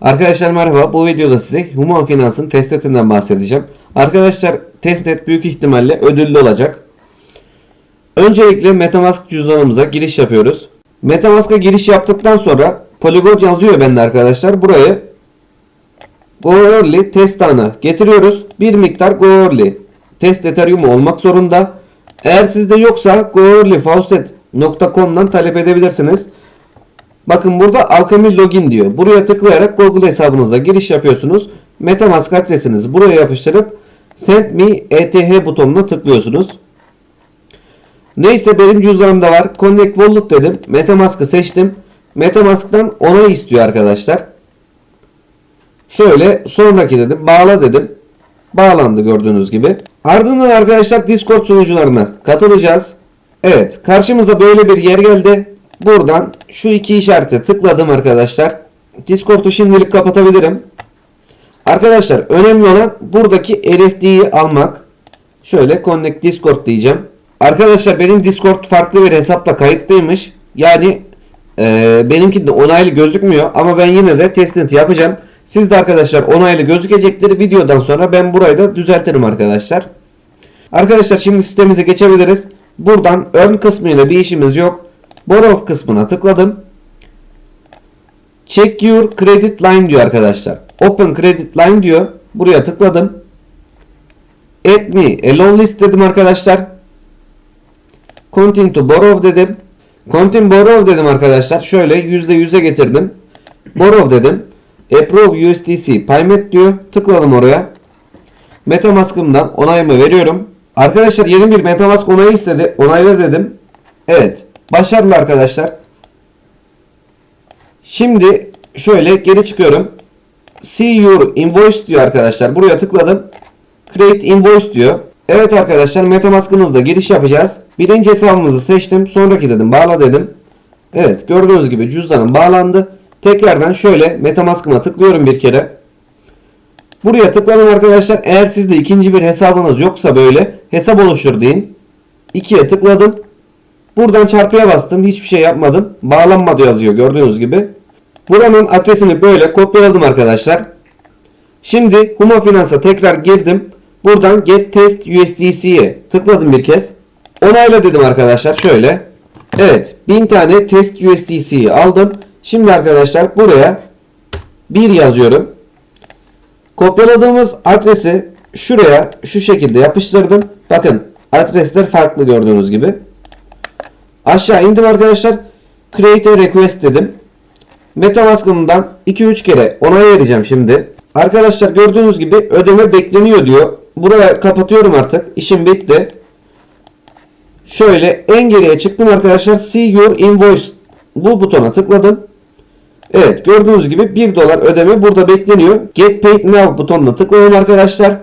Arkadaşlar merhaba. Bu videoda size Human Finance'ın testnetinden bahsedeceğim. Arkadaşlar testnet büyük ihtimalle ödüllü olacak. Öncelikle Metamask cüzdanımıza giriş yapıyoruz. Metamask'a giriş yaptıktan sonra Polygon yazıyor bende arkadaşlar. Burayı Go Early test ağına getiriyoruz. Bir miktar Go Early test Ethereum olmak zorunda. Eğer sizde yoksa goearlyfaucet.com'dan talep edebilirsiniz. Bakın burada Alchemy Login diyor. Buraya tıklayarak Google hesabınıza giriş yapıyorsunuz. Metamask adresinizi buraya yapıştırıp Send me ETH butonuna tıklıyorsunuz. Neyse benim cüzdanımda var. Connect Wallet dedim. Metamask'ı seçtim. Metamask'tan onay istiyor arkadaşlar. Şöyle sonraki dedim. Bağla dedim. Bağlandı gördüğünüz gibi. Ardından arkadaşlar Discord sunucularına katılacağız. Evet karşımıza böyle bir yer geldi. Buradan şu iki işarete tıkladım arkadaşlar. Discord'u şimdilik kapatabilirim. Arkadaşlar önemli olan buradaki RFD'yi almak. Şöyle Connect Discord diyeceğim. Arkadaşlar benim Discord farklı bir hesapla kayıtlıymış. Yani e, benimkinde onaylı gözükmüyor ama ben yine de testini yapacağım. Siz de arkadaşlar onaylı gözükecekleri videodan sonra ben burayı da düzeltirim arkadaşlar. Arkadaşlar şimdi sitemize geçebiliriz. Buradan ön kısmıyla bir işimiz yok. Borrow kısmına tıkladım. Check your credit line diyor arkadaşlar. Open credit line diyor. Buraya tıkladım. Add me a loan list dedim arkadaşlar. Continue to borrow dedim. Continue borrow dedim arkadaşlar. Şöyle %100'e getirdim. Borrow dedim. Approve USDC payment diyor. Tıkladım oraya. Metamask'ımdan onayımı veriyorum. Arkadaşlar yeni bir Metamask onayı istedi. Onayla dedim. Evet. Başarılı arkadaşlar. Şimdi şöyle geri çıkıyorum. See your invoice diyor arkadaşlar. Buraya tıkladım. Create invoice diyor. Evet arkadaşlar Metamask'ımızda giriş yapacağız. Birinci hesabımızı seçtim. Sonraki dedim. Bağla dedim. Evet gördüğünüz gibi cüzdanım bağlandı. Tekrardan şöyle Metamask'ıma tıklıyorum bir kere. Buraya tıkladım arkadaşlar. Eğer sizde ikinci bir hesabınız yoksa böyle hesap oluştur deyin. 2'ye tıkladım. Buradan çarpıya bastım. Hiçbir şey yapmadım. Bağlanmadı yazıyor gördüğünüz gibi. Buranın adresini böyle kopyaladım arkadaşlar. Şimdi Huma Finance'a tekrar girdim. Buradan Get Test USDC'ye tıkladım bir kez. Onayla dedim arkadaşlar şöyle. Evet 1000 tane Test USDC'yi aldım. Şimdi arkadaşlar buraya 1 yazıyorum. Kopyaladığımız adresi şuraya şu şekilde yapıştırdım. Bakın adresler farklı gördüğünüz gibi. Aşağı indim arkadaşlar. Create a request dedim. Metamask'ımdan 2-3 kere onay vereceğim şimdi. Arkadaşlar gördüğünüz gibi ödeme bekleniyor diyor. Buraya kapatıyorum artık. İşim bitti. Şöyle en geriye çıktım arkadaşlar. See your invoice. Bu butona tıkladım. Evet gördüğünüz gibi 1 dolar ödeme burada bekleniyor. Get paid now butonuna tıkladım arkadaşlar.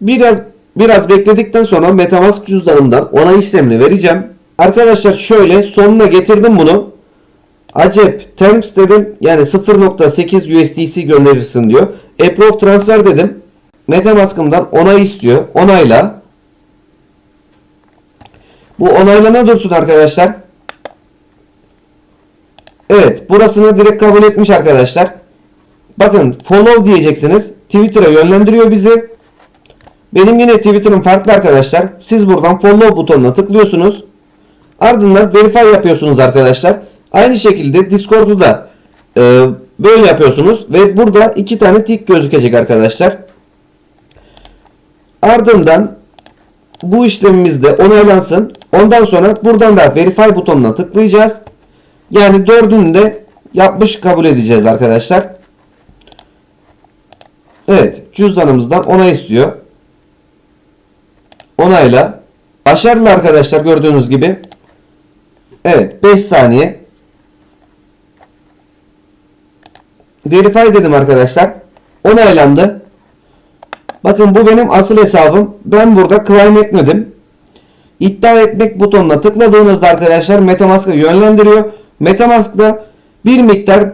Biraz biraz bekledikten sonra Metamask cüzdanımdan onay işlemini vereceğim. Arkadaşlar şöyle sonuna getirdim bunu. Acep terms dedim. Yani 0.8 USDC gönderirsin diyor. Approve transfer dedim. Metamask'ımdan onay istiyor. Onayla. Bu onaylama dursun arkadaşlar. Evet. Burasını direkt kabul etmiş arkadaşlar. Bakın follow diyeceksiniz. Twitter'a yönlendiriyor bizi. Benim yine Twitter'ım farklı arkadaşlar. Siz buradan follow butonuna tıklıyorsunuz. Ardından verify yapıyorsunuz arkadaşlar. Aynı şekilde Discord'u da e, böyle yapıyorsunuz ve burada iki tane tik gözükecek arkadaşlar. Ardından bu işlemimiz de onaylansın. Ondan sonra buradan da verify butonuna tıklayacağız. Yani dördünü de yapmış kabul edeceğiz arkadaşlar. Evet cüzdanımızdan onay istiyor. Onayla. Başarılı arkadaşlar gördüğünüz gibi. Evet 5 saniye. Verify dedim arkadaşlar. Onaylandı. Bakın bu benim asıl hesabım. Ben burada claim etmedim. İddia etmek butonuna tıkladığınızda arkadaşlar Metamask'a yönlendiriyor. Metamask'ta bir miktar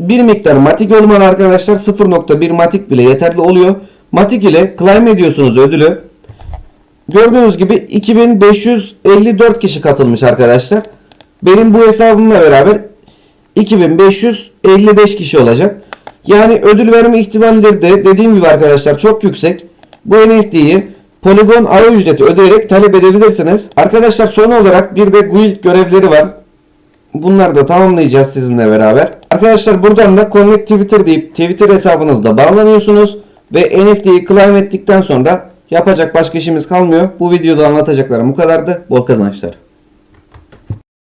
bir miktar matik olmalı arkadaşlar. 0.1 matik bile yeterli oluyor. Matik ile claim ediyorsunuz ödülü. Gördüğünüz gibi 2554 kişi katılmış arkadaşlar. Benim bu hesabımla beraber 2555 kişi olacak. Yani ödül verme ihtimalleri de dediğim gibi arkadaşlar çok yüksek. Bu NFT'yi Polygon ara ücreti ödeyerek talep edebilirsiniz. Arkadaşlar son olarak bir de guild görevleri var. Bunları da tamamlayacağız sizinle beraber. Arkadaşlar buradan da Connect Twitter deyip Twitter hesabınızla bağlanıyorsunuz. Ve NFT'yi claim ettikten sonra yapacak başka işimiz kalmıyor. Bu videoda anlatacaklarım bu kadardı. Bol kazançlar.